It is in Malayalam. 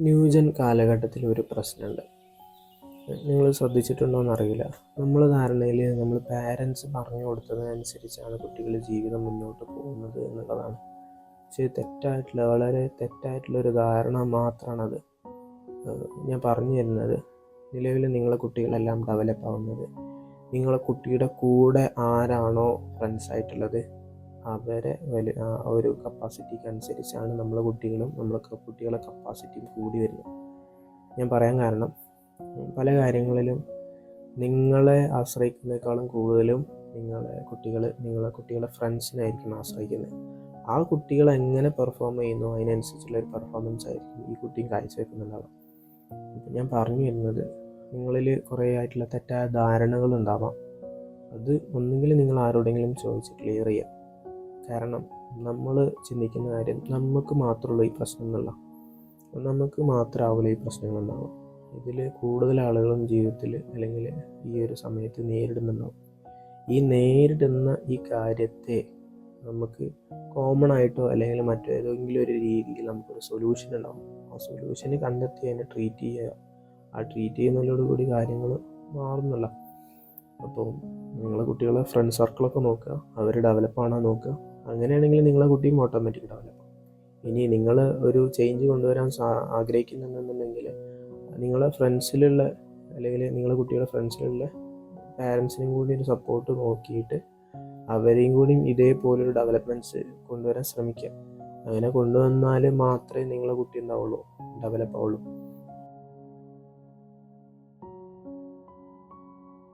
ന്യൂജൻ കാലഘട്ടത്തിൽ ഒരു പ്രശ്നമുണ്ട്. നിങ്ങൾ ശ്രദ്ധിച്ചിട്ടുണ്ടോ എന്നറിയില്ല. നമ്മൾ ധാരണയിൽ നമ്മൾ പാരൻസ് പറഞ്ഞു കൊടുത്തതിനനുസരിച്ചാണ് കുട്ടികൾ ജീവിതം മുന്നോട്ട് പോകുന്നത് എന്നുള്ളതാണ്. പക്ഷേ തെറ്റായിട്ടുള്ള വളരെ തെറ്റായിട്ടുള്ള ഒരു ധാരണ മാത്രമാണത് ഞാൻ പറഞ്ഞു തരുന്നത് നിലവിൽ നിങ്ങളെ കുട്ടികളെല്ലാം ഡെവലപ്പ് ആവുന്നത്. നിങ്ങളെ കുട്ടിയുടെ കൂടെ ആരാണോ ഫ്രണ്ട്സ് ആയിട്ടുള്ളത്? അവരെ വലി ഒരു കപ്പാസിറ്റിക്ക് അനുസരിച്ചാണ് നമ്മളെ കുട്ടികളും നമ്മളെ ക- കുട്ടികളെ കപ്പാസിറ്റിയും കൂടി വരുന്നത്. ഞാൻ പറയാൻ കാരണം പല കാര്യങ്ങളിലും നിങ്ങളെ ആശ്രയിക്കുന്നതിനേക്കാളും കൂടുതലും നിങ്ങളെ കുട്ടികൾ നിങ്ങളെ കുട്ടികളെ ഫ്രണ്ട്സിനായിരിക്കും ആശ്രയിക്കുന്നത്. ആ കുട്ടികൾ എങ്ങനെ പെർഫോം ചെയ്യുന്നു അതിനനുസരിച്ചുള്ള ഒരു പെർഫോമൻസ് ആയിരിക്കും ഈ കുട്ടിയും കാഴ്ചവെക്കുന്നുണ്ടാവുക. ഇപ്പം ഞാൻ പറഞ്ഞു വരുന്നത് നിങ്ങളിൽ കുറേ ആയിട്ടുള്ള തെറ്റായ ധാരണകൾ ഉണ്ടാവാം അത് ഒന്നുകിൽ നിങ്ങൾ ആരോടെങ്കിലും ചോദിച്ച് ക്ലിയർ ചെയ്യുക കാരണം നമ്മൾ ചിന്തിക്കുന്ന കാര്യം നമുക്ക് മാത്രമുള്ള ഈ പ്രശ്നം എന്നുള്ള നമുക്ക് മാത്രമാവില്ല ഈ പ്രശ്നങ്ങൾ ഉണ്ടാവും ഇതിൽ കൂടുതൽ ആളുകളും ജീവിതത്തിൽ അല്ലെങ്കിൽ ഈ ഒരു സമയത്ത് നേരിടുന്നുണ്ടാവും. ഈ നേരിടുന്ന ഈ കാര്യത്തെ നമുക്ക് കോമൺ ആയിട്ടോ അല്ലെങ്കിൽ മറ്റേതെങ്കിലും ഒരു രീതിയിൽ നമുക്കൊരു സൊല്യൂഷൻ ഉണ്ടാവും. ആ സൊല്യൂഷന് കണ്ടെത്തി അതിനെ ട്രീറ്റ് ചെയ്യുക. ആ ട്രീറ്റ് ചെയ്യുന്നതിനോടുകൂടി കാര്യങ്ങൾ മാറുന്നില്ല അപ്പോൾ നിങ്ങളെ കുട്ടികളെ ഫ്രണ്ട് സർക്കിളൊക്കെ നോക്കുക. അവർ ഡെവലപ്പാണോ നോക്കുക. അങ്ങനെയാണെങ്കിൽ നിങ്ങളെ കുട്ടിയും ഓട്ടോമാറ്റിക് ഡെവലപ്പ് ഇനി നിങ്ങൾ ഒരു ചേഞ്ച് കൊണ്ടുവരാൻ ആഗ്രഹിക്കുന്നുണ്ടെന്നുണ്ടെങ്കിൽ നിങ്ങളെ ഫ്രണ്ട്സിലുള്ള അല്ലെങ്കിൽ നിങ്ങളെ കുട്ടിയുടെ ഫ്രണ്ട്സിലുള്ള പാരൻസിനും കൂടി ഒരു സപ്പോർട്ട് നോക്കിയിട്ട് അവരെയും കൂടി ഇതേപോലൊരു ഡെവലപ്മെന്റ്സ് കൊണ്ടുവരാൻ ശ്രമിക്കുക. അങ്ങനെ കൊണ്ടുവന്നാൽ മാത്രമേ നിങ്ങളെ കുട്ടി ഉണ്ടാവുള്ളൂ ഡെവലപ്പ് ആവുള്ളൂ.